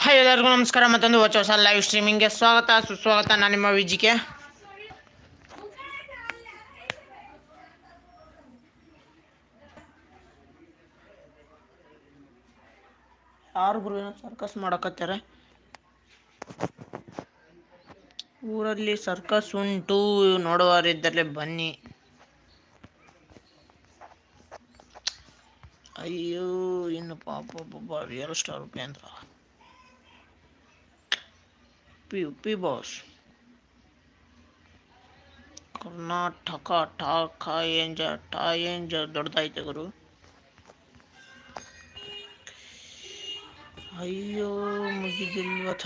Hi ಎಲ್ಲರಿಗೂ ನಮಸ್ಕಾರ. ಮತ್ತೊಂದು ಹೊಸ ಹೊಸ ಲೈವ್ ಸ್ಟ್ರೀಮಿಂಗ್ಗೆ ಸ್ವಾಗತ. ಸುಸ್ವಾಗತ. ನಾನು ನಿಮ್ಮ ವಿಜಿಕೆ. ಯಾರು ಗುರು ಸರ್ಕಸ್ ಮಾಡಕತ್ತಾರೆ. ಊರಲ್ಲಿ ಸರ್ಕಸ್ ಉಂಟು. ನೋಡುವವರಿದ್ದರೆ ಬನ್ನಿ. ಅಯ್ಯೋ, ಇನ್ನು ಪಾಪ ಪಾಪ, ಎರಡು ಸ್ಟಾರ್ ರೂಪಾಯಿ ಅಂತ ಪಿ ಪಿ ಬಾಸ್ ಕರ್ನಾಟಕ ಟಾ ಏಂಜ ದೊಡ್ಡದಾಯ್ತು ಗುರು. ಅಯ್ಯೋ, ಮುಗಿದಿಲ್ವಥ.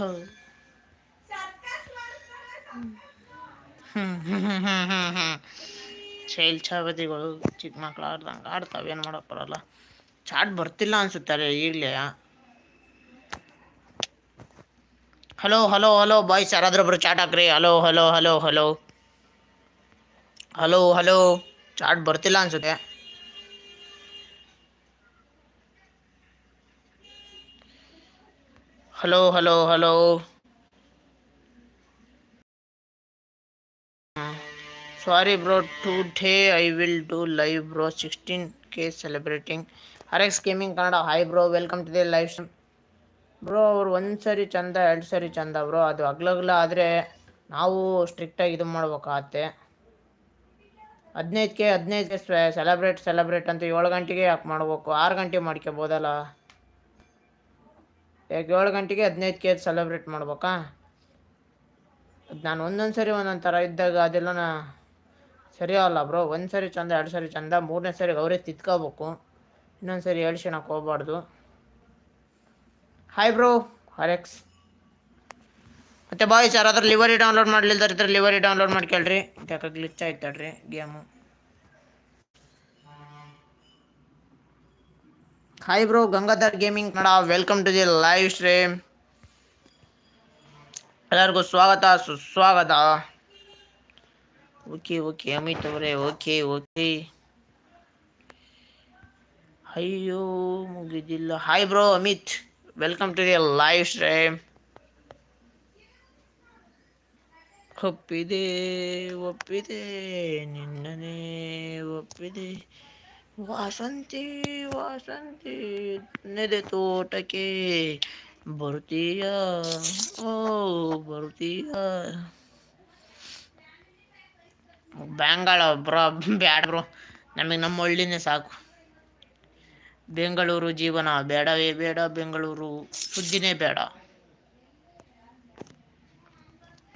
ಶೈಲ್ ಚಾವತಿಗಳು ಚಿಕ್ಕ ಮಕ್ಳು ಆಡ್ದಂಗೆ ಆಡ್ತಾವೆ, ಏನು ಮಾಡಕ್ ಬರಲ್ಲ. ಚಾಟ್ ಬರ್ತಿಲ್ಲ ಅನ್ಸುತ್ತಾರೆ ಈಗಲೇ. ಹಲೋ ಹಲೋ ಹಲೋ ಬಾಯ್ಸ್ ಯಾರಾದ್ರೊಬ್ರು ಚಾಟ್ ಹಾಕ್ರಿ hello hello hello hello hello hello chat ಬರ್ತಿಲ್ಲ ಅನ್ಸುತ್ತೆ hello hello hello sorry bro today I will do live bro sixteen K celebrating R X gaming Kannada hi bro welcome to the live stream bro, ಅವ್ರು ಒಂದು ಸರಿ ಚಂದ, ಎರಡು ಸರಿ ಚಂದ bro. ಅದು ಅಗ್ಲಗ್ಲ ಆದರೆ ನಾವು ಸ್ಟ್ರಿಕ್ಟಾಗಿ ಇದು ಮಾಡ್ಬೇಕಾಗತ್ತೆ ಹದಿನೈದಕ್ಕೆ ಹದಿನೈದಕ್ಕೆ ಸೆಲೆಬ್ರೇಟ್ ಸೆಲೆಬ್ರೇಟ್ ಅಂತ ಏಳು ಗಂಟೆಗೆ ಯಾಕೆ ಮಾಡ್ಬೇಕು? ಆರು ಗಂಟೆ ಮಾಡ್ಕೋಬೋದಲ್ಲ ಯಾಕೆ ಏಳು ಗಂಟೆಗೆ ಹದಿನೈದಕ್ಕೆ ಸೆಲೆಬ್ರೇಟ್ ಮಾಡ್ಬೇಕಾ? ಅದು ನಾನು ಒಂದೊಂದು ಸರಿ ಒಂದೊಂದು ಥರ ಇದ್ದಾಗ ಅದೆಲ್ಲ ಸರಿ ಅಲ್ಲ ಬ್ರೋ. ಒಂದು ಸರಿ ಚಂದ, ಎರಡು ಸರಿ ಚಂದ, ಮೂರನೇ ಸರಿ ಅವರೇ ತಿತ್ಕೋಬೇಕು. ಇನ್ನೊಂದು ಸರಿ ಹೇಳ್ಸ್ಕೊಳಕ್ಕೆ ಹೋಗ್ಬಾರ್ದು. ಹಾಯ್ ಬ್ರೋ ಹರೆಕ್ಸ್ ಮತ್ತೆ ಬಾಯ್ಸ್ ಯಾರಾದ್ರೂ ಲಿವರಿ ಡೌನ್ಲೋಡ್ ಮಾಡ್ಲಿಲ್ದಾರ ಇದ್ರೆ ಲಿವರಿ ಡೌನ್ಲೋಡ್ ಮಾಡ್ಕೊಳ್ರಿ. ಯಾಕೆ glitch ಆಯ್ತಡ್ರಿ game hi bro Gangadhar gaming Kannada. Welcome to the live stream ಎಲ್ಲರಿಗೂ ಸ್ವಾಗತ, ಸುಸ್ವಾಗತ. ಓಕೆ ಓಕೆ ಅಮಿತ್ ಅವರೇ ಓಕೆ ಓಕೆ ಅಯ್ಯೋ, ಮುಗಿದಿಲ್ಲ. Hi bro Amit. Welcome to the live stream ಒಪ್ಪಿದೆ ಒಪ್ಪಿದೆ ನಿನ್ನನೇ ಒಪ್ಪಿದೆ ವಾಸಂತಿ ವಾಸಂತಿ ನೆದೆ ತೋಟಕ್ಕೆ ಬರ್ತೀಯ ಓ ಬರ್ತೀಯ ಬ್ಯಾಂಗಾಳ ಬ್ರೋ ಬ್ಯಾಡ ಬ್ರೋ ನಮಗೆ ನಮ್ಮ ಹಳ್ಳಿನೇ ಸಾಕು ಬೆಂಗಳೂರು ಜೀವನ ಬೇಡವೇ ಬೇಡ, ಬೆಂಗಳೂರು ಸುದ್ದಿನೇ ಬೇಡ.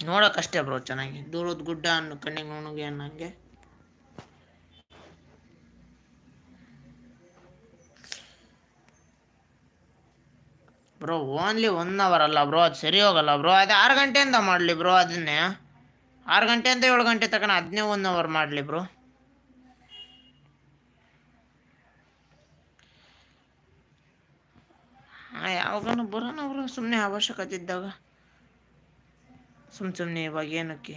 ನೋಡೋಕ್ಕಷ್ಟೇ ಬ್ರೋ ಚೆನ್ನಾಗಿ. ದೂರದ ಗುಡ್ಡ ಅನ್ನು ಕಣ್ಣಿಗೆ ನುಣುಗೆ ಅನ್ನಂಗೆ. ಬ್ರೋ ಓನ್ಲಿ ಒನ್ ಅವರ್ ಅಲ್ಲ ಬ್ರೋ, ಅದು ಸರಿ ಹೋಗಲ್ಲ ಬ್ರೋ. ಅದು ಆರು ಗಂಟೆಯಿಂದ ಮಾಡಲಿ ಬ್ರೋ ಅದನ್ನೇ. ಆರು ಗಂಟೆಯಿಂದ ಏಳು ಗಂಟೆ ತಕನ ಅದನ್ನೇ ಒನ್ ಅವರ್ ಮಾಡಲಿ ಬ್ರೋ. ಯಾವಾಗನೂ ಬರೋಣ ಅವರು ಸುಮ್ಮನೆ ಅವಶ್ಯಕತೆ ಇದ್ದಾಗ ಸುಮ್ಮ ಸುಮ್ಮನೆ ಇವಾಗ ಏನಕ್ಕೆ?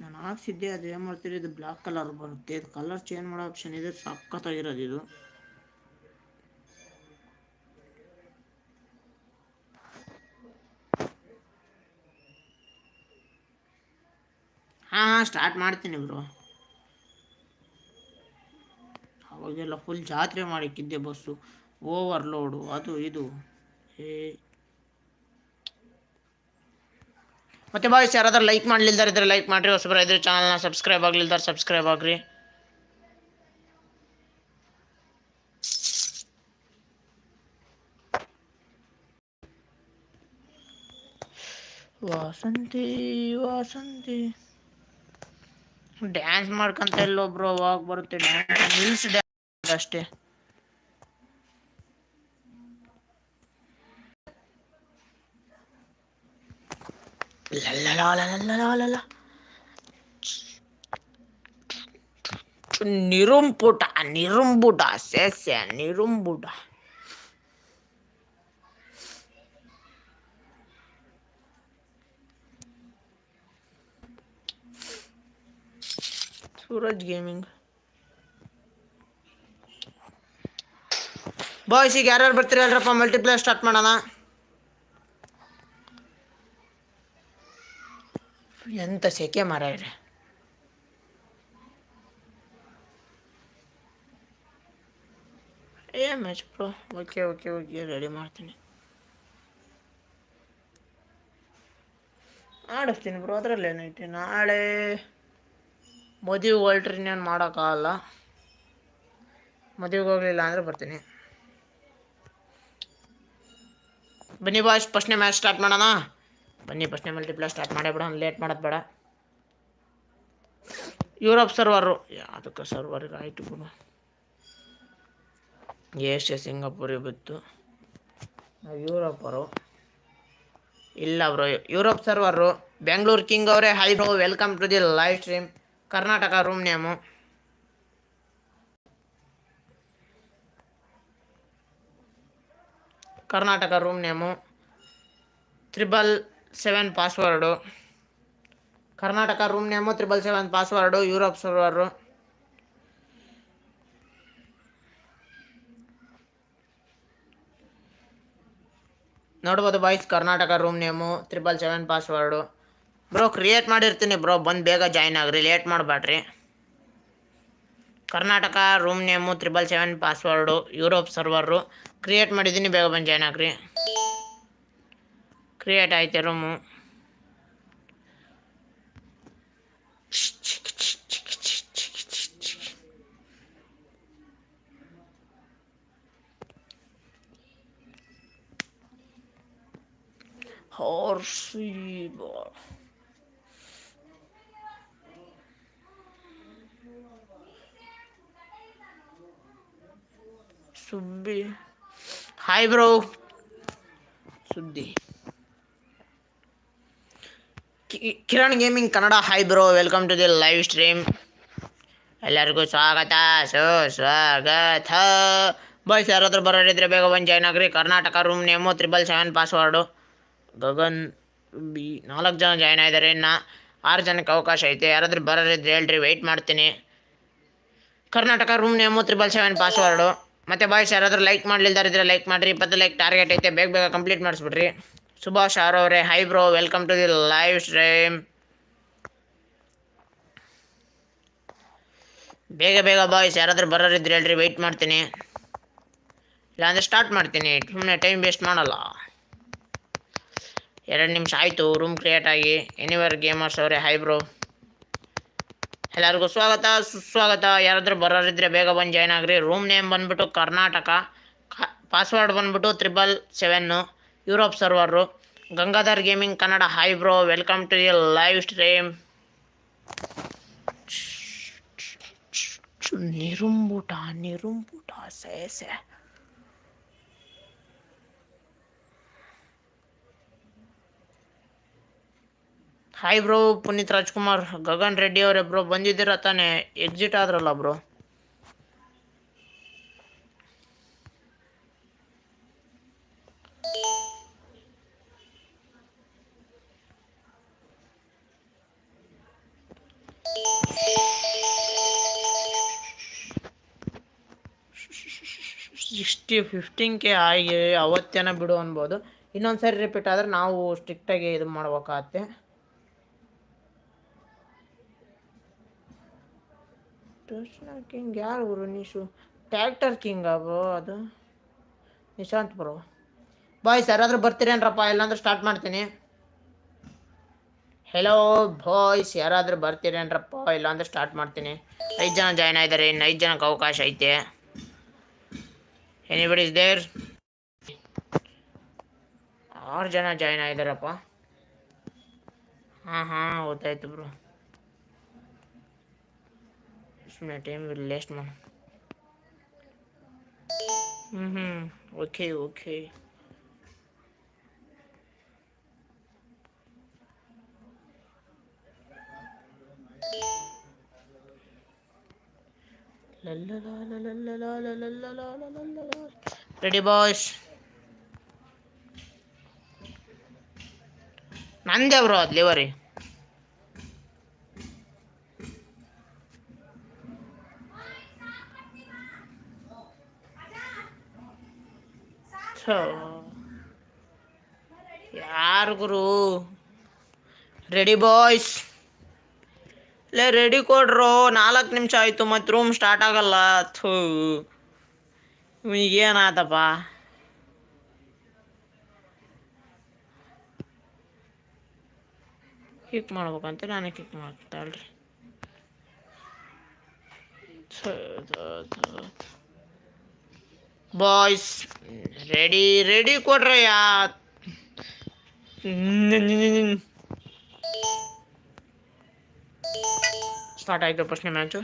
ನಾನು ಹಾಕ್ಸಿದ್ದೆ, ಅದು ಏನು ಮಾಡ್ತೀರಿ, ಇದು ಬ್ಲ್ಯಾಕ್ ಕಲರ್ ಬರುತ್ತೆ. ಇದು ಕಲರ್ ಚೇಂಜ್ ಮಾಡೋ ಆಪ್ಷನ್ ಇದೆ, ಸಖತ್ತಾಗಿರೋದು ಇದು ಹಾಂ ಹಾಂ ಸ್ಟಾರ್ಟ್ ಮಾಡ್ತೀನಿ ಬ್ರೋ ಅವಾಗೆಲ್ಲ ಫುಲ್ ಜಾತ್ರೆ ಮಾಡಿಕ್ಕಿದ್ದೆ ಬಸ್ಸು ಓವರ್ಲೋಡು ಅದು ಇದು. ಏ. ಮತ್ತೆ ಬಾಯ್ಸ್ ಯಾರಾದ್ರೂ ಲೈಕ್ ಮಾಡ್ಲಿಲ್ದಾರೆ ಇದ್ರೆ ಲೈಕ್ ಮಾಡ್ರಿ. ಹೊಸಬರ ಇದ್ರೆ ಚಾನಲ್ನ ಸಬ್ಸ್ಕ್ರೈಬ್ ಆಗ್ಲಿಲ್ದಾರೆ ಸಬ್ಸ್ಕ್ರೈಬ್ ಆಗ್ರಿ. ವಾಸಂತಿ ವಾಸಂತಿ. ಡ್ಯಾನ್ಸ್ ಮಾಡ್ಕೊಂತ ಎಲ್ಲೊಬ್ರು ಅವಾಗ ಬರುತ್ತೆ ಡ್ಯಾನ್ಸ್ ನಿಲ್ಸ್ ಡ್ಯಾನ್ಸ್ ಅಷ್ಟೇ. ನಿರುಂಪುಟ ನಿರುಂಬುಟ ಸೆಸೆ ನಿರುಂಬುಟ. ಸೂರಜ್ ಗೇಮಿಂಗ್ ಬಾಯ್ಸ್ ಈಗ ಯಾರ್ಯಾರು ಬರ್ತೀರಿ ಹೇಳ್ರಪ್ಪ ಮಲ್ಟಿಪ್ಲೇಯರ್ ಸ್ಟಾರ್ಟ್ ಮಾಡೋಣ. ಎಂತ ಸೆಕೆ ಮಾರಾಯ್ರೆ ಏ match bro okay okay okay ready ಮಾಡ್ತೀನಿ. ಆಡಿಸ್ತೀನಿ ಬ್ರೋ ಅದರಲ್ಲಿ ಏನೈತಿ ನಾಳೆ ಮದುವೆಗೆ ಹೊಲ್ಟ್ರಿ ಇನ್ನೇನು ಮಾಡೋಕ್ಕಾಗಲ್ಲ. ಮದುವೆಗೆ ಹೋಗಲಿಲ್ಲ ಅಂದರೆ ಬರ್ತೀನಿ. ಬನ್ನಿ ಬಾಯ್ಸ್ ಫಸ್ಟ್ನೇ ಮ್ಯಾಚ್ ಸ್ಟಾರ್ಟ್ ಮಾಡೋಣ? ಬನ್ನಿ ಫಸ್ಟ್ನೇ ಮಲ್ಟಿಪ್ಲೇಯರ್ ಸ್ಟಾರ್ಟ್ ಮಾಡೇ ಬಿಡೋಣ ಲೇಟ್ ಮಾಡೋದು ಬೇಡ. ಯುರೋಪ್ ಸರ್ವರು ಅದಕ್ಕೆ ಸರ್ವರ್ಗೆ ಆಯಿತು ಕೂಡ ಏಷ್ಯಾ ಸಿಂಗಾಪುರಿಗೆ ಬಿತ್ತು ನಾವು ಯುರೋಪರು ಇಲ್ಲ bro Europe server Bengaluru king ಅವರೇ hi bro welcome to the live stream Karnataka room name Karnataka room name triple seven password Karnataka room name triple seven password Europe server ನೋಡ್ಬೋದು boys Karnataka room name triple seven password bro create ಮಾಡಿರ್ತೀನಿ bro ಬಂದು ಬೇಗ join ಆಗ್ರಿ. Late ಮಾಡಬೇಡ್ರಿ Karnataka room name triple seven password Europe server create ಮಾಡಿದ್ದೀನಿ, ಬೇಗ ಬಂದು join ಆಗ್ರಿ. ಕ್ರಿಯೇಟ್ ಆಯ್ತು room Horse Subbi hi bro ಸುದ್ದಿ. Kiran gaming Kannada. Hi bro welcome to the live stream ಎಲ್ಲರಿಗೂ ಸ್ವಾಗತ. ಸುಸ್ವಾಗತ ಬಾಯ್ಸ್ ಯಾರಾದ್ರೂ ಬರೋರಿದ್ರೆ ಬೇಗ ಬಂದು ಜಾಯ್ನ್ ಆಗ್ರಿ. Karnataka room name triple seven password Gagan B ನಾಲ್ಕು ಜನ ಜಾಯ್ನ್ ಆಗಿದ್ದಾರೆ ಇನ್ನು. ಆರು ಜನಕ್ಕೆ ಅವಕಾಶ ಐತೆ. ಯಾರಾದರೂ ಬರೋರಿದ್ರೆ ಹೇಳ್ರಿ ವೆಯ್ಟ್ ಮಾಡ್ತೀನಿ. Karnataka room name triple seven password ಮತ್ತು ಬಾಯ್ಸ್ ಯಾರಾದರೂ ಲೈಕ್ ಮಾಡಲಿಲ್ದಾರಿದ್ರೆ ಲೈಕ್ ಮಾಡಿರಿ. ಇಪ್ಪತ್ತು ಲೈಕ್ ಟಾರ್ಗೆಟ್ ಐತೆ. ಬೇಗ ಬೇಗ ಕಂಪ್ಲೀಟ್ ಮಾಡಿಸ್ಬಿಡ್ರಿ. ಸುಭಾಷ್ ಅವರೇ hi bro welcome to the live stream ಬೇಗ ಬೇಗ ಬಾಯ್ಸ್ ಯಾರಾದರೂ ಬರೋರಿದ್ರೆ ಹೇಳ್ರಿ. ವೆಯ್ಟ್ ಮಾಡ್ತೀನಿ. ಇಲ್ಲಾಂದರೆ ಸ್ಟಾರ್ಟ್ ಮಾಡ್ತೀನಿ. ಸುಮ್ಮನೆ ಟೈಮ್ ವೇಸ್ಟ್ ಮಾಡಲ್ಲ. ಎರಡು ನಿಮಿಷ ಆಯಿತು. ರೂಮ್ ಕ್ರಿಯೇಟ್ ಆಗಿ. ಎನಿವರ್ ಗೇಮರ್ಸ್ ಅವರೇ ಹೈ ಬ್ರೋ ಎಲ್ಲರಿಗೂ ಸ್ವಾಗತ. ಸುಸ್ವಾಗತ. ಯಾರಾದರೂ ಬರೋರಿದ್ರೆ ಬೇಗ ಬಂದು ಜಾಯ್ನ್ ಆಗ್ರಿ. ರೂಮ್ ನೇಮ್ ಬಂದ್ಬಿಟ್ಟು ಕರ್ನಾಟಕ. ಪಾಸ್ವರ್ಡ್ ಬಂದ್ಬಿಟ್ಟು triple seven Europe server Gangadhar gaming Kannada hi bro welcome to the live stream ನಿರುಂಬುಟ ನಿರುಂಬುಟ ಸೇಸೆ ಹಾಯ್ ಬ್ರೋ ಪುನೀತ್ ರಾಜ್ಕುಮಾರ್. ಗಗನ್ ರೆಡ್ಡಿ ಅವರೇ ಬ್ರೋ ಬಂದಿದ್ದೀರ ತಾನೇ? ಎಕ್ಸಿಟ್ ಆದ್ರಲ್ಲ ಬ್ರೋ ಸಿಕ್ಸ್ಟಿ ಫಿಫ್ಟೀನ್ ಕೆ ಆಗಿ ಅವತ್ತೇನ ಬಿಡು ಅನ್ಬೋದು. ಇನ್ನೊಂದು ಸಾರಿ ರಿಪೀಟ್ ಆದರೆ ನಾವು ಸ್ಟ್ರಿಕ್ಟಾಗಿ ಇದು ಮಾಡ್ಬೇಕಾಗತ್ತೆ. ಕೃಷ್ಣ ಕಿಂಗ್ ಯಾರು ಗುರು? ನಿಶು ಟ್ಯಾಕ್ಟರ್ ಕಿಂಗ್ ಬ್ರೋ ಅದು. ನಿಶಾಂತ್ ಬ್ರೋ ಬಾಯ್ಸ್ ಯಾರಾದರೂ ಬರ್ತೀರೇನ್ರಪ್ಪ? ಇಲ್ಲಾಂದ್ರೆ ಸ್ಟಾರ್ಟ್ ಮಾಡ್ತೀನಿ. ಹೆಲೋ ಬಾಯ್ಸ್ ಯಾರಾದರೂ ಬರ್ತೀರೇನ್ರಪ್ಪ? ಇಲ್ಲಾಂದ್ರೆ ಸ್ಟಾರ್ಟ್ ಮಾಡ್ತೀನಿ. ಐದು ಜನ ಜಾಯ್ನ್ ಆಗಿದ್ದಾರೆ. ಇನ್ನು ಐದು ಜನಕ್ಕೆ ಅವಕಾಶ ಐತೆ. ಎನಿಬಡಿ ಇಸ್ ದೇರ್ ಆರು ಜನ ಜಾಯ್ನ್ ಆಗಿದ್ದಾರಪ್ಪ. ಹಾಂ ಹಾಂ, ಗೊತ್ತಾಯ್ತು ಬ್ರೋ ಸುಮ್ಮನೆ ಟೈಮ್ ವೇಸ್ಟ್ ಮಾಡು ಹ್ಞೂ ಹ್ಞೂ ಓಕೆ ಓಕೆ ರೆಡಿ ಬಾಯ್ಸ್ ನಂದೇ ಬ್ರೋ ಅದು ಲಿವರಿ ಯಾರು ಗುರು? ರೆಡಿ ಬಾಯ್ಸ್ ಲೇ ರೆಡಿ ಕೊಡ್ರು. ನಾಲ್ಕು ನಿಮಿಷ ಆಯಿತು, ಮತ್ತು ರೂಮ್ ಸ್ಟಾರ್ಟ್ ಆಗಲ್ಲ. ಥೂ. ಇವನಿಗೇನಾತಪ್ಪ ಕ್ಲಿಕ್ ಮಾಡ್ಬೇಕಂತ ನಾನೇ ಕ್ಲಿಕ್ ಮಾಡ್ತಾಳ್ರಿ ಬಾಯ್ಸ್ ರೆಡಿ ರೆಡಿ ಕೊಡ್ರಯ್ಯ ಸ್ಟಾರ್ಟ್ ಆಯಿತು ಫಸ್ಟ್ನೇ ಮ್ಯಾಚು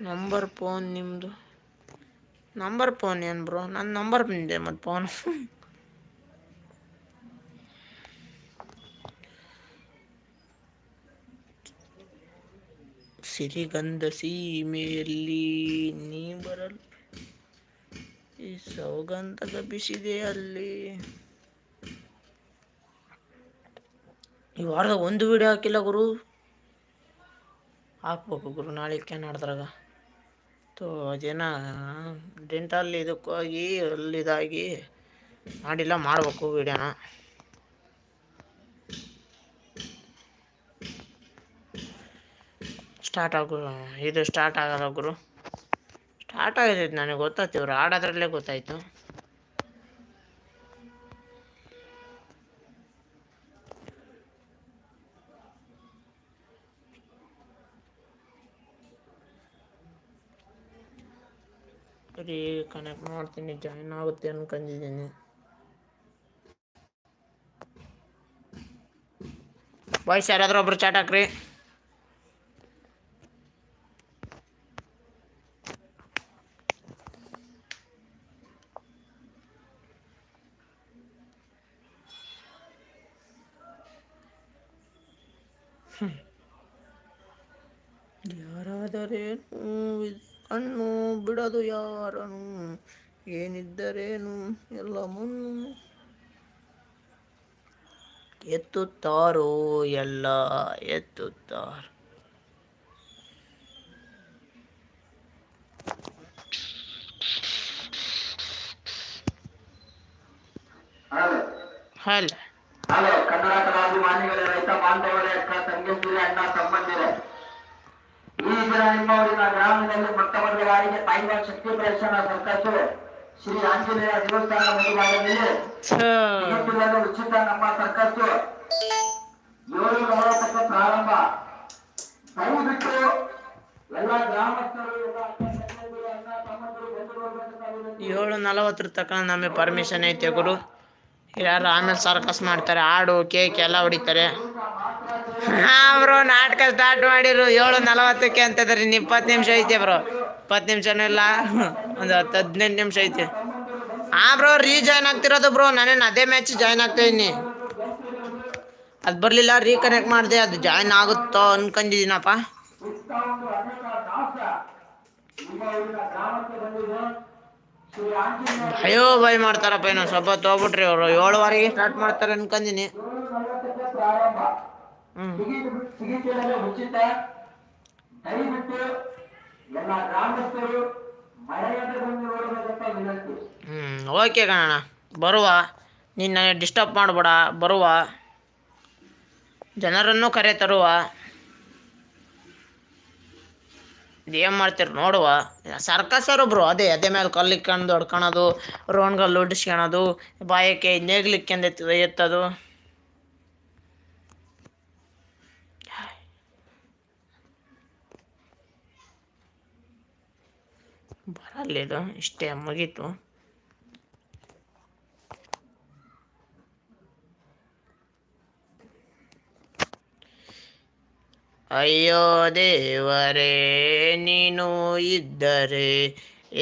ನಂಬರ್ ಫೋನ್ ನಿಮ್ಮದು ನಂಬರ್ ಫೋನ್ ಏನು ಬ್ರೋ ನನ್ನ ನಂಬರ್ ಬಂದಿದೆ ಮತ್ತು ಫೋನ್ ಸಿರಿಗಂಧ ಸೀಮೆಯಲ್ಲಿ ನೀ ಬರಲ್. ಈ ಸೌಗಂಧ ಗಬ್ಬಿಸಿದೆ ಅಲ್ಲಿ. ಈ ವಾರದ ಒಂದು ವಿಡಿಯೋ ಹಾಕಿಲ್ಲ ಗುರು. ಹಾಕ್ಬೇಕು ಗುರು, ನಾಳೆ ನಾಡ್ದ್ರಾಗ ತೋ, ಅದೇನ, ಡೆಂಟಲ್ ಇದಕ್ಕೋಗಿ, ಅಲ್ಲಿದಾಗಿ ಮಾಡಿಲ್ಲ, ಮಾಡಬೇಕು ವಿಡಿಯೋನ ಸ್ಟಾರ್ಟ್ ಆಗು, ಇದು ಸ್ಟಾರ್ಟ್ ಆಗಲ್ಲ ಗುರು. ಸ್ಟಾರ್ಟ್ ಆಗಿದೆ ನನಗೆ ಗೊತ್ತಾಯ್ತು, ಇವ್ರು ಆಡೋದ್ರಲ್ಲೇ ಗೊತ್ತಾಯ್ತು. ಸರಿ ಕನೆಕ್ಟ್ ಮಾಡ್ತೀನಿ ಜಾಯಿನ್ ಆಗುತ್ತೆ ಅನ್ಕೊಂಡಿದ್ದೀನಿ. ಬಾಯ್ಸ್ ಯಾರಾದ್ರೂ ಒಬ್ರು ಚಾಟ್ ಹಾಕ್ರಿ. ಯಾರಾದರೇನು ಅಣ್ಣು ಬಿಡದು ಯಾರನು ಏನಿದ್ದರೇನು ಎಲ್ಲ ಮುನ್ನು. ಎತ್ತುತ್ತಾರೋ ಎಲ್ಲ ಎತ್ತುತ್ತಾರ. ಹಲೋ. ಈ ದಿನ ನಿಮ್ಮ ಊರಿನ ಗ್ರಾಮದಲ್ಲಿ ಮೊಟ್ಟ ಮೊದಲ ಬಾರಿಗೆ ತಾಯಿವಾಲ್ ಶಕ್ತಿ ಪ್ರದರ್ಶನ ಸರ್ಕಸ್ ಶ್ರೀ ಆಂಜನೇಯ ದೇವಸ್ಥಾನ ಮುಂಭಾಗದಲ್ಲಿ ಉಚಿತ ನಮ್ಮ ಸರ್ಕಸ್ ಏಳು ನಲವತ್ತಕ್ಕೆ ಪ್ರಾರಂಭ. ದಯವಿಟ್ಟು ಎಲ್ಲ ಗ್ರಾಮಸ್ಥರು. ಏಳು ನಲವತ್ತರ ತನಕ ನಮಗೆ ಪರ್ಮಿಷನ್ ಐತೆ ಗುರು. ಯಾರು ಆಮೇಲೆ ಸರ್ಕಸ್ ಮಾಡ್ತಾರೆ ಹಾಡು ಕೇಕ್ ಎಲ್ಲ ಹೊಡಿತಾರೆ. ಬ್ರೋ, ನಾಟಕ ಸ್ಟಾರ್ಟ್ ಮಾಡಿರು. ಏಳು ನಲವತ್ತಕ್ಕೆ ಅಂತಂದ್ರೆ ನೀನು ಇಪ್ಪತ್ತು ನಿಮಿಷ ಐತೆ ಬ್ರೋ. ಇಪ್ಪತ್ತು ನಿಮಿಷನೂ ಇಲ್ಲ, ಒಂದು ಹತ್ತು ಹದಿನೆಂಟು ನಿಮಿಷ ಐತೆ. ಆ ಬ್ರೋ ರೀ ಜಾಯ್ನ್ ಆಗ್ತಿರೋದು ಬ್ರೋ. ನಾನೇನು ಅದೇ ಮ್ಯಾಚ್ ಜಾಯ್ನ್ ಆಗ್ತಾ ಇದೀನಿ ಅದು ಬರಲಿಲ್ಲ ರೀಕನೆಕ್ಟ್ ಮಾಡಿದೆ, ಅದು ಜಾಯ್ನ್ ಆಗುತ್ತೋ ಅನ್ಕೊಂಡಿದ್ದೀನಪ್ಪ. ಅಯ್ಯೋ ಬಾಯ್ ಮಾಡ್ತಾರಪ್ಪ ಏನೋ ಸ್ವಲ್ಪ ತೊಗೊಬಿಟ್ರಿ ಅವರು. ಏಳುವರೆಗೆ ಸ್ಟಾರ್ಟ್ ಮಾಡ್ತಾರೆ ಅನ್ಕೊಂಡಿನಿ ಉಚಿತ ದಯವಿಟ್ಟು ಎಲ್ಲ ಗ್ರಾಮಸ್ಥರು ಮಳೆಯಾದ ಬಂದು ನೋಡಬೇಕಂತ ವಿನಂತಿ. ಹ್ಞೂ ಓಕೆ ಕಣಣ್ಣ. ಬರುವ. ನೀನು ನನಗೆ ಡಿಸ್ಟರ್ಬ್ ಮಾಡಬೇಡ ಬರುವ. ಜನರನ್ನು ಕರೆ ತರುವ. ಏನು ಮಾಡ್ತೀರಿ ನೋಡುವ. ಸರ್ಕಸರು ಬ್ರೋ ಅದೇ ಅದೇ ಮೇಲೆ ಕಲ್ಲಿಕ್ಕೊಂಡು ಹೊಡ್ಕೊಳೋದು ರೋಣ್ಗಲ್ಲು ಹೊಡಿಸ್ಕೊಳೋದು ಬಾಯಕ್ಕೆ ನೇಗ್ಲಿಕ್ಕೆಂದು ಎತ್ತದು ಎತ್ತೋದು. ಬರಲ್ಲಿದು ಇಷ್ಟೇ ಮುಗೀತು. ಅಯ್ಯೋ ದೇವರೇ ನೀನು ಇದ್ದರೆ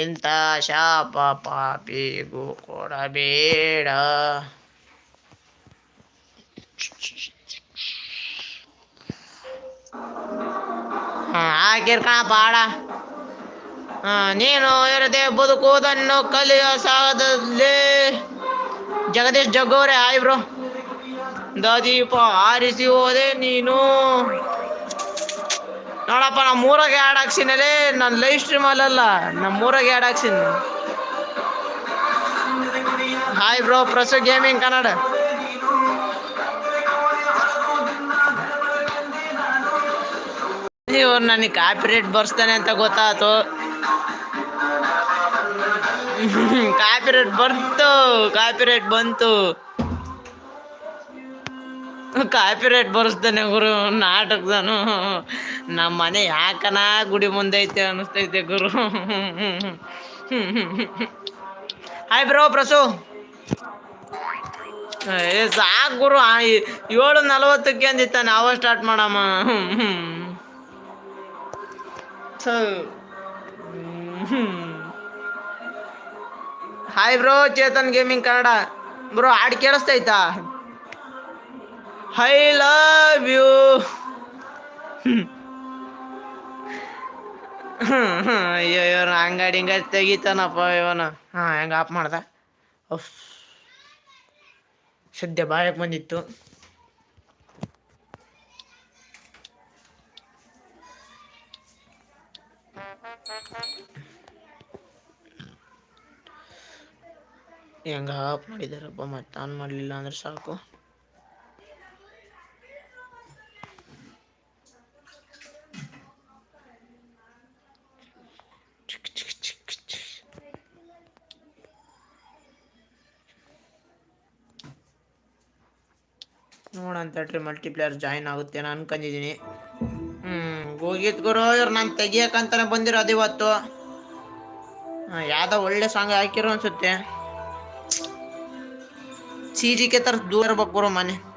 ಇಂಥ ಶಾಪ ಪಾಪಿಗೂ ಕೊಡಬೇಡ. ಹಾಕಿರ್ಕಣ ಹಾಂ ನೀನು ಇರದೆ ಬದುಕುವುದನ್ನು ಕಲಿಯ ಸಾಗದಲ್ಲಿ ಜಗದೀಶ್ ಜಗ್ಗೋರೆ, ಹಾಯ್ ಬ್ರೋ. ದೀಪ ಆರಿಸಿ ಹೋದೆ ನೀನು. ನೋಡಪ್ಪ, ನಮ್ಮ ಊರಾಗೆ ಆಡ್ ಹಾಕ್ಸಿನಲ್ಲಿ ನಾನು ಲೈವ್ ಸ್ಟ್ರೀಮ್ ಅಲ್ಲಲ್ಲ, ನಮ್ಮ ಊರಾಗೆ ad ಹಾಕ್ಸಿನಿ. Hi bro, Prasu gaming Kannada. ಇವ್ರು ನನಗೆ ಕಾಪಿರೇಟ್ ಬರ್ಸ್ತಾನೆ ಅಂತ ಗೊತ್ತಾಯ್ತು ಕಾಪಿರೇಟ್ ಬಂತು ಕಾಪಿರೇಟ್ ಬಂತು. ಕಾಪಿರೇಟ್ ಬರ್ಸ್ತಾನೆ ಗುರು, ನಾಟಕದನು. ನಮ್ಮ ಮನೆ ಯಾಕನ ಗುಡಿ ಮುಂದೈತೆ ಅನಿಸ್ತೈತೆ ಗುರು. Hi bro ಪ್ರಸು. ಏ, ಸಾಕು ಗುರು ಏಳು ನಲವತ್ತಕ್ಕೆ ಅಂದಿತ್ತ, ನಾವ ಸ್ಟಾರ್ಟ್ ಮಾಡಮ್ಮ. So hi bro Chetan gaming Kannada. Bro ಹಾಡು ಕೇಳಿಸ್ತೈತಾ? ಐ ಲವ್ ಯು ಅಯ್ಯೋ, ಇವನು ಅಂಗಡಿ ಹಿಂಗಾಡಿ ತೆಗಿತಾನಪ್ಪ ಇವನು. ಹಾ, ಹೆಂಗ್ ಆಫ್ ಮಾಡ್ದ? ಉಫ್ ಸದ್ಯ ಬಾಯಕ್ ಬಂದಿತ್ತು. ಹೆಂಗ ಆಫ್ ಮಾಡಿದಾರಪ್ಪ, ಮತ್ತೆ ಆನ್ ಮಾಡಲಿಲ್ಲ ಅಂದ್ರೆ ಸಾಕು. ನೋಡಂತ ಹೇಳ್ರಿ ಮಲ್ಟಿಪ್ಲೇಯರ್ ಜಾಯಿನ್ ಆಗುತ್ತೆ ನಾನು ಅನ್ಕೊಂಡಿದ್ದೀನಿ ಹ್ಮ್ ಹೋಗಿದ್ ಗುರು ಇವ್ರು ನಾನು ತೆಗಿಯಕಂತಾನೆ ಬಂದಿರೋದು ಇವತ್ತು. ಯಾವ್ದೋ ಒಳ್ಳೆ ಸಾಂಗ್ ಹಾಕಿರೋ ಅನ್ಸುತ್ತೆ. ಕೆ ತರ ದೂರ ಇರ್ಬೇಕು ಗುರು ಮನೆ.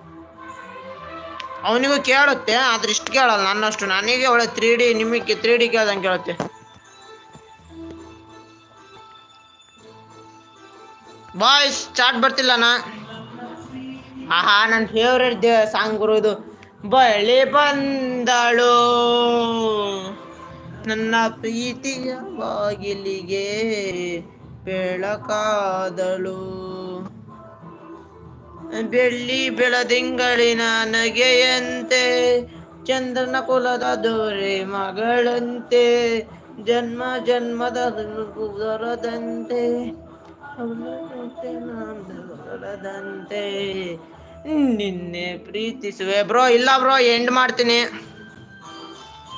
ಅವನಿಗೂ ಕೇಳುತ್ತೆ, ಆದ್ರೆ ಇಷ್ಟು ಕೇಳಲ್ಲ. ನನ್ನಷ್ಟು ನನಗೆ ಒಳ್ಳೆ ತ್ರೀ ಡಿ ನಿಮಗೆ ತ್ರೀ ಡಿ ಕೇಳ್ದಂಗೆ ಕೇಳುತ್ತೆ. ಬಾಯ್ಸ್ ಚಾಟ್ ಬರ್ತಿಲ್ಲನಾ ಆಹಾ ನನ್ನ ಫೇವ್ರೆಟ್ ದೇ ಸಾಂಗ್ ಗುರು ಇದು. ಬಳಿ ಬಂದಳು. ನನ್ನ ಪ್ರೀತಿಯ ಬಾಗಿಲಿಗೆ ಬೆಳಕಾದಳು. ಬೆಳ್ಳಿ ಬೆಳದಿಂಗಳಿನ ನಗೆಯಂತೆ, ಚಂದ್ರನ ಕುಲದ ದೊರೆ ಮಗಳಂತೆ, ಜನ್ಮ ಜನ್ಮದ ದೊರದಂತೆ ಬರದಂತೆ ನಿನ್ನೆ ಪ್ರೀತಿಸುವೆ ಬ್ರೋ, ಇಲ್ಲ ಬ್ರೋ ಎಂಡ್ ಮಾಡ್ತೀನಿ.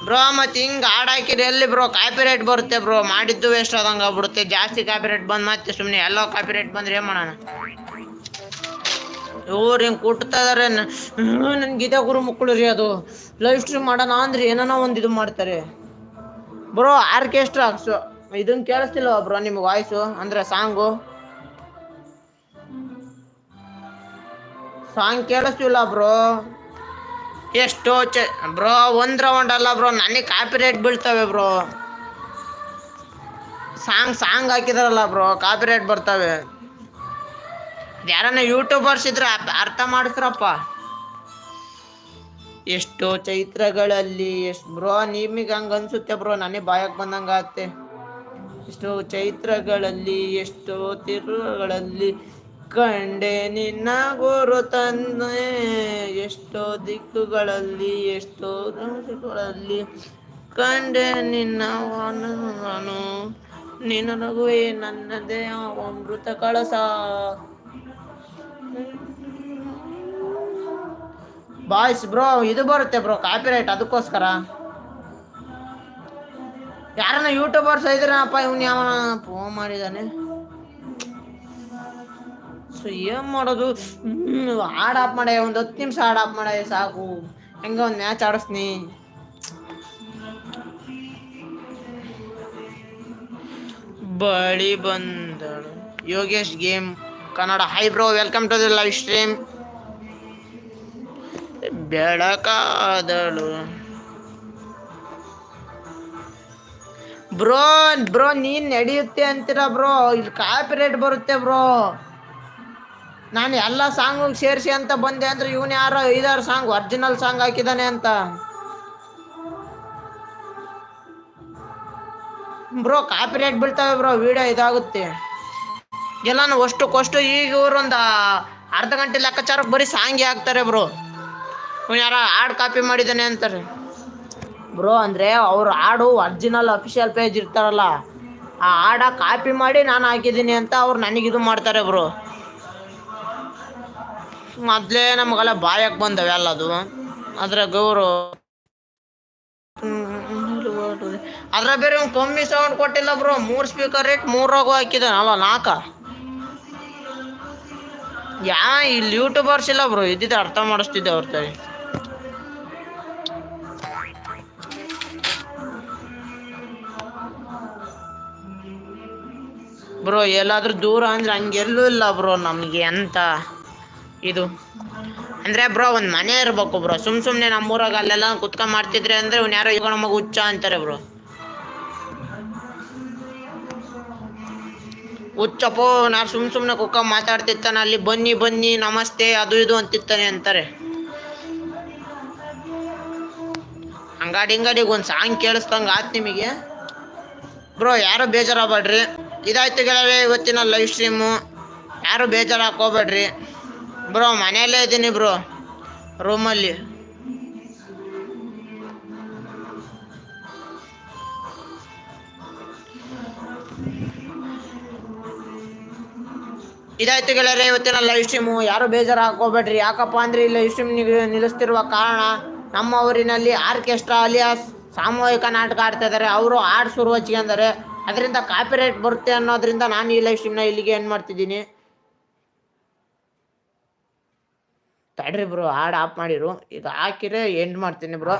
ಬ್ರೋ, ಮತ್ತೆ ಹಿಂಗೆ ಹಾಕಿರಿ ಎಲ್ಲಿ ಬ್ರೋ ಕಾಪಿರೇಟ್ ಬರುತ್ತೆ ಬ್ರೋ? ಮಾಡಿದ್ದು ವೇಸ್ಟ್ ಆದಂಗ ಆಗ್ಬಿಡುತ್ತೆ. ಜಾಸ್ತಿ ಕಾಪಿರೈಟ್ ಬಂದು ಮತ್ತೆ ಸುಮ್ಮನೆ ಎಲ್ಲೋ ಕಾಪಿರೈಟ್ ಬಂದ್ರೆ ಏನು ಮಾಡೋಣ? ಇವ್ರು ಹಿಂಗೆ ಕುಟ್ತಾ ಇದಾರೆ. ನನ್ಗೆ ಗೀತಾ ಗುರು ಮಕ್ಕಳು ರೀ ಅದು. ಲೈವ್ ಸ್ಟ್ರೀಮ್ ಮಾಡೋಣ ಅಂದ್ರೆ ಏನೋ ಒಂದು ಇದು ಮಾಡ್ತಾರೆ. ಬ್ರೋ ಆರ್ಕೆಸ್ಟ್ರಾ ಇದನ್ನ ಕೇಳಿಸ್ತಿಲ್ಲ ಬ್ರೋ ನಿಮ್ಗೆ ವಾಯ್ಸು ಅಂದ್ರೆ ಸಾಂಗು ಸಾಂಗ್ ಕೇಳಿಸ್ತಿಲ್ಲ ಬ್ರೋ. ಎಷ್ಟೋ ಚ, ಬ್ರೋ, ಒಂದು ರೌಂಡ್ ಅಲ್ಲ ಬ್ರೋ. ನನಗೆ ಕಾಪಿ ರೇಟ್ ಬೀಳ್ತವೆ ಬ್ರೋ. ಸಾಂಗ್ ಸಾಂಗ್ ಹಾಕಿದಾರಲ್ಲ ಬ್ರೋ ಕಾಪಿ ರೇಟ್ ಬರ್ತವೆ. ಯಾರನ್ನ ಯೂಟ್ಯೂಬರ್ಸ್ ಇದ್ರ ಅರ್ಥ- ಮಾಡಿಸ್ರಪ್ಪ. ಎಷ್ಟೋ ಚೈತ್ರಗಳಲ್ಲಿ, ಎಷ್ಟು ಬ್ರೋ, ನಿಮಗೆ ಹಂಗ ಅನ್ಸುತ್ತೆ ಬ್ರೋ? ನನಗೆ ಬಾಯಕ್ ಬಂದಂಗ ಆತ್ತೆ. ಎಷ್ಟೋ ಚೈತ್ರಗಳಲ್ಲಿ, ಎಷ್ಟೋ ತಿರುಗಳಲ್ಲಿ ಕಂಡೆ ನಿನ್ನ ಗುರು ತಂದೆ. ಎಷ್ಟೋ ದಿಕ್ಕುಗಳಲ್ಲಿ ಎಷ್ಟೋ ದಿಕ್ಕುಗಳಲ್ಲಿ ಕಂಡೆ ನಿನ್ನ ನಾನು ನಿನ್ನ ನಗುವೆ ನನ್ನದೇ ಅಮೃತ ಕಳಸ ಬಾಯ್ಸ್ ಬ್ರೋ ಇದು ಬರುತ್ತೆ ಬ್ರೋ ಕಾಪಿರೈಟ್ ಅದಕ್ಕೋಸ್ಕರ. ಯಾರನ್ನ ಯೂಟ್ಯೂಬರ್ಸ್ ಇದ್ರಪ್ಪ ಇವನ್ ಯಾವ ಫೋನ್ ಮಾಡಿದಾನೆ ಸೊ ಏನ್ ಮಾಡೋದು? ಹಾಡ್ ಆಫ್ ಮಾಡ, ಒಂದು ಹತ್ತು ನಿಮಿಷ ಹಾಡ್ ಆಫ್ ಮಾಡ, ಸಾಕು. ಹೆಂಗ ಒಂದು ಮ್ಯಾಚ್ ಆಡಿಸ್ನಿ ಬಳಿ ಬಂದಳು. Yogesh game Kannada. Hi bro welcome to the live stream ಬೆಳಕಾದಳು. Bro bro, ನೀನ್ ನಡೆಯುತ್ತೆ ಅಂತೀರ ಬ್ರೋ? ಇಲ್ಲಿ ಕಾಪಿರೇಟ್ ಬರುತ್ತೆ ಬ್ರೋ. ನಾನು ಎಲ್ಲ ಸಾಂಗ್ ಸೇರಿಸಿ ಅಂತ ಬಂದೆ ಅಂದ್ರೆ ಇವನ್ ಯಾರು ಐದಾರು ಸಾಂಗ್ ಒರಿಜಿನಲ್ ಸಾಂಗ್ ಹಾಕಿದಾನೆ ಅಂತ. ಬ್ರೋ ಕಾಪಿರೇಟ್ ಬೀಳ್ತಾವೆ ಬ್ರೋ ವಿಡಿಯೋ ಇದಾಗುತ್ತೆ. ಎಲ್ಲಾನು ಅಷ್ಟಕ್ಕಷ್ಟು ಈಗ ಇವ್ರು ಒಂದು ಅರ್ಧ ಗಂಟೆ ಲೆಕ್ಕಾಚಾರಕ್ಕೆ ಬರೀ ಸಾಂಗಿ ಹಾಕ್ತಾರೆ ಬ್ರೋ. ಇವ್ನು ಯಾರ ಹಾಡ್ ಕಾಪಿ ಮಾಡಿದ್ದಾನೆ ಅಂತಾರೆ. ಬ್ರೋ, ಅಂದರೆ ಅವ್ರ ಹಾಡು ಒರಿಜಿನಲ್ ಅಫಿಷಿಯಲ್ ಪೇಜ್ ಇರ್ತಾರಲ್ಲ, ಆ ಹಾಡ ಕಾಪಿ ಮಾಡಿ ನಾನು ಹಾಕಿದ್ದೀನಿ ಅಂತ ಅವ್ರು ನನಗೆ ಇದು ಮಾಡ್ತಾರೆ ಬ್ರೋ. ಮೊದಲೇ ನಮಗೆಲ್ಲ ಬಾಯಕ್ಕೆ ಬಂದವೆ ಅಲ್ಲ ಅದು. ಅದ್ರಾಗ ಗೌರು ಅದ್ರ ಬೇರೆ ಕಮ್ಮಿ ಸೌಂಡ್ ಕೊಟ್ಟಿಲ್ಲ ಬ್ರೋ. ಮೂರು ಸ್ಪೀಕರ್ ರೇಟ್ ಮೂರಾಗೂ ಹಾಕಿದ್ದಾನೆ ಅಲ್ಲ ನಾಲ್ಕ ಯಾ, ಇಲ್ಲಿ ಯೂಟ್ಯೂಬರ್ಸ್ ಇಲ್ಲ ಬ್ರೋ. ಇದ್ದಿದ್ದು ಅರ್ಥ ಮಾಡಿಸ್ತಿದ್ದೆ ಅವ್ರ ತಾಯಿ. ಬ್ರೋ, ಎಲ್ಲಾದ್ರೂ ದೂರ ಅಂದ್ರೆ ಹಂಗೆಲ್ಲೂ ಇಲ್ಲ ಬ್ರೋ ನಮಗೆ ಅಂತ. ಇದು. ಅಂದ್ರೆ ಬ್ರೋ, ಒಂದು ಮನೆ ಇರ್ಬೇಕು ಬ್ರೋ. ಸುಮ್ ಸುಮ್ನೆ ನಮ್ಮೂರಾಗ ಅಲ್ಲೆಲ್ಲ ಕುತ್ಕೊಂಡ್ ಮಾಡ್ತಿದ್ರೆ ಅಂದ್ರೆ ಇವ್ನು ಯಾರೋ ಈಗ ನಮಗೆ ಹುಚ್ಚ ಅಂತಾರೆ ಬ್ರೋ. ಹುಚ್ಚಪ್ಪೋ ನಾ ಸುಮ್ ಸುಮ್ಮನೆ ಕುಕ್ಕ ಮಾತಾಡ್ತಿರ್ತಾನೆ, ಅಲ್ಲಿ ಬನ್ನಿ ಬನ್ನಿ, ನಮಸ್ತೆ, ಅದು ಇದು ಅಂತಿರ್ತಾನೆ ಅಂತಾರೆ. ಅಂಗಡಿ ಹಿಂಗಾಡಿಗೆ ಒಂದು ಸಾಂಗ್ ಕೇಳಿಸ್ದಂಗೆ ಆತ್ ನಿಮಗೆ. ಬ್ರೋ, ಯಾರು ಬೇಜಾರಾಗಬೇಡ್ರಿ? ಇದಾಯ್ತು ಗೆಳವೆ, ಇವತ್ತಿನ ಲೈವ್ ಸ್ಟ್ರೀಮು ಯಾರು ಬೇಜಾರು ಹಾಕೋಬೇಡ್ರಿ ಬ್ರೋ, ಮನೆಯಲ್ಲೇ ಇದ್ದೀನಿ ಬ್ರೋ ರೂಮಲ್ಲಿ ಇದಾಯ್ತು ಗೆಳೆಯರೆ ಇವತ್ತಿನ ಲೈವ್ ಸ್ಟ್ರೀಮು ಯಾರು ಬೇಜಾರು ಹಾಕೋಬೇಡ್ರಿ ಯಾಕಪ್ಪ ಅಂದರೆ ಈ ಲೈವ್ ಸ್ಟ್ರೀಮ್ ನಿಲ್ಲಿಸ್ತಿರುವ ಕಾರಣ ನಮ್ಮ ಊರಿನಲ್ಲಿ ಆರ್ಕೆಸ್ಟ್ರಾ ಅಲಿಯಾಸ್ ಸಾಮೂಹಿಕ ನಾಟಕ ಆಡ್ತಾ ಇದ್ದಾರೆ ಅವರು ಹಾಡು ಶುರು ಹಚ್ಕೊಂಡಾರೆ ಅದರಿಂದ ಕಾಪಿರೈಟ್ ಬರುತ್ತೆ ಅನ್ನೋದ್ರಿಂದ ನಾನು ಈ ಲೈವ್ ಸ್ಟ್ರೀಮ್ನ ಇಲ್ಲಿಗೆ ಏನು ಮಾಡ್ತಿದ್ದೀನಿ. ತಡ್ರಿ ಬ್ರೋ ಹಾಡು ಆಫ್ ಮಾಡಿರು. ಈಗ ಹಾಕಿದ್ರೆ ಎಂಡ್ ಮಾಡ್ತೀನಿ ಬ್ರೋ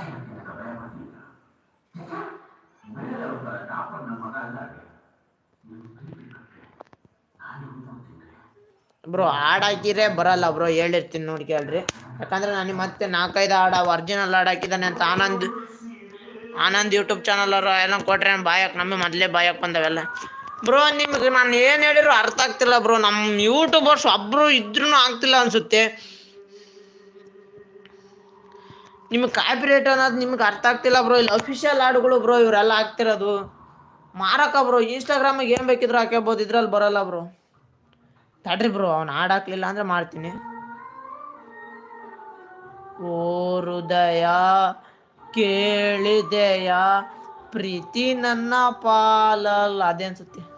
ಬ್ರೋ, ಹಾಡ್ ಹಾಕಿದ್ರೆ ಬರಲ್ಲ ಬ್ರೋ, ಹೇಳಿರ್ತೀನಿ ನೋಡಿ ಕೇಳ್ರಿ. ಯಾಕಂದ್ರೆ ನಾನು ಮತ್ತೆ ನಾಲ್ಕೈದು ಹಾಡು ಒರಿಜಿನಲ್ ಹಾಡ್ ಹಾಕಿದ್ದಾನೆ ಅಂತ ಆನಂದ್ ಆನಂದ್ ಯೂಟ್ಯೂಬ್ ಚಾನಲ್ ಅವರು ಎಲ್ಲ ಕೊಟ್ರೆ ಬಾಯಕ್ ನಮಗೆ ಮೊದಲೇ ಬಾಯಕ್ ಬಂದವೆಲ್ಲ. ಬ್ರೋ, ನಿಮ್ಗೆ ನಾನು ಏನು ಹೇಳಿದ್ರು ಅರ್ಥ ಆಗ್ತಿಲ್ಲ ಬ್ರೋ ನಮ್ಮ ಯೂಟ್ಯೂಬರ್ಸ್ ಒಬ್ರು ಇದ್ರೂ ಆಗ್ತಿಲ್ಲ ಅನ್ಸುತ್ತೆ. ನಿಮಗೆ ಕಾಪಿರೇಟ್ ಅನ್ನೋದು ನಿಮ್ಗೆ ಅರ್ಥ ಆಗ್ತಿಲ್ಲ ಬ್ರೋ, ಇಲ್ಲಿ ಅಫಿಷಿಯಲ್ ಹಾಡುಗಳು ಬ್ರೋ, ಇವರೆಲ್ಲ ಆಗ್ತಿರೋದು ಮಾರಕ ಬ್ರೋ ಇನ್ಸ್ಟಾಗ್ರಾಮಿಗೆ ಏನು ಬೇಕಿದ್ರು ಹಾಕ್ಯಬೋದು, ಇದ್ರಲ್ಲಿ ಬರಲ್ಲ ಬ್ರೋ. ತಡ್ರಿ ಬ್ರೋ, ಅವ್ನು ಹಾಡ್ ಹಾಕ್ಲಿಲ್ಲ ಅಂದ್ರೆ ಮಾಡ್ತೀನಿ. ಓ ಹೃದಯ, ಕೇಳಿದೆಯ, ಪ್ರೀತಿ ನನ್ನ ಪಾಲಲ್ಲ, ಅದೇ ಅನ್ಸುತ್ತೆ.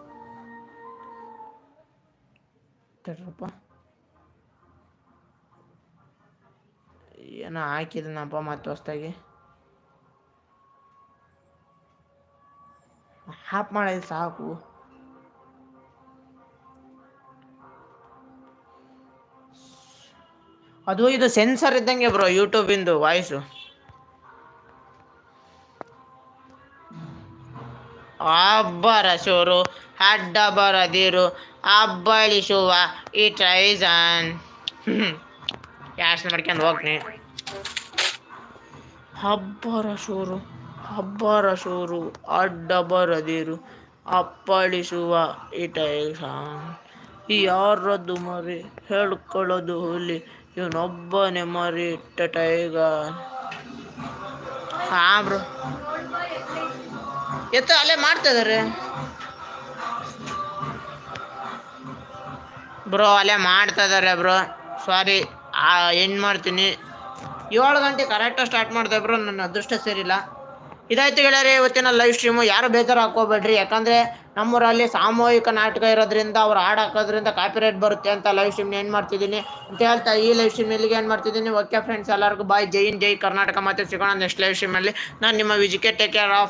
ಏನೋ ಹಾಕಿದನಪ್ಪ ಮತ್ತೆ ಹೊಸ್ದಾಗಿ. ಹಾಪ್ ಮಾಡಿದ್ರೆ ಸಾಕು. ಅದು ಇದು ಸೆನ್ಸರ್ ಇದ್ದಂಗೆ ಬ್ರೋ, ಯೂಟ್ಯೂಬಿಂದು ವಾಯ್ಸು. ಅಬ್ಬರ ಶೋರು ಅಡ್ಡ ಬರದಿರು ಅಬ್ಬಳಿಸುವ ಈ ಟ್ರೈಸನ್ ಕ್ಯಾಶ್ ಮಾಡ್ಕೊಂಡು ಹೋಗ್ತೀನಿ. ಹಬ್ಬರ ಶೋರು ಹಬ್ಬರ ಶೋರು ಅಡ್ಡ ಬರದಿರು ಅಪ್ಪಳಿಸುವ ಈ ಟೈಸನ್ ಯಾರದ್ದು ಮರಿ, ಹೇಳ್ಕೊಳ್ಳೋದು ಹುಲಿ ಇವನೊಬ್ಬನೇ ಮರಿ ಇಟ್ಟ ಟೈಗ ಹಾ ಬ್ರೋ. ಎತ್ತ, ಅಲ್ಲೇ ಮಾಡ್ತಾ ಇದಾರೆ. ಬ್ರೋ, ಅಲ್ಲೇ ಮಾಡ್ತಾ ಇದಾರೆ ಬ್ರೋ. ಸಾರಿ ಎಂಡ್ ಮಾಡ್ತೀನಿ. ಏಳು ಗಂಟೆ ಕರೆಕ್ಟಾಗಿ ಸ್ಟಾರ್ಟ್ ಮಾಡಿದೆ ಬ್ರೋ, ನನ್ನ ಅದೃಷ್ಟ ಸೇರಿಲ್ಲ. ಇದಾಯ್ತು ಗೆಳೆಯರೆ, ಇವತ್ತಿನ ಲೈವ್ ಸ್ಟ್ರೀಮು ಯಾರು ಬೇಜಾರು ಹಾಕೋಬೇಡ್ರಿ ಯಾಕಂದರೆ ನಮ್ಮೂರಲ್ಲಿ ಸಾಮೂಹಿಕ ನಾಟಕ ಇರೋದ್ರಿಂದ ಅವ್ರು ಹಾಡು ಹಾಕೋದ್ರಿಂದ ಕಾಪಿರೈಟ್ ಬರುತ್ತೆ ಅಂತ ಲೈವ್ ಸ್ಟ್ರೀಮ್ನ ಏನು ಮಾಡ್ತಿದ್ದೀನಿ ಅಂತ ಹೇಳ್ತಾ ಈ ಲೈವ್ ಸ್ಟ್ರೀಮ್ ಇಲ್ಲಿಗೆ ಏನು ಮಾಡ್ತಿದ್ದೀನಿ. ಓಕೆ ಫ್ರೆಂಡ್ಸ್ ಎಲ್ಲರಿಗೂ ಬಾಯ್ ಜೈ ಇನ್ ಜೈ ಕರ್ನಾಟಕ. ಮತ್ತೆ ಸಿಗೋಣ ನೆಕ್ಸ್ಟ್ ಲೈವ್ ಸ್ಟ್ರೀಮಲ್ಲಿ ನಾನು ನಿಮ್ಮ ವಿಜಿಕೆ ಟೇಕ್ ಕೇರ್ ಆಫ್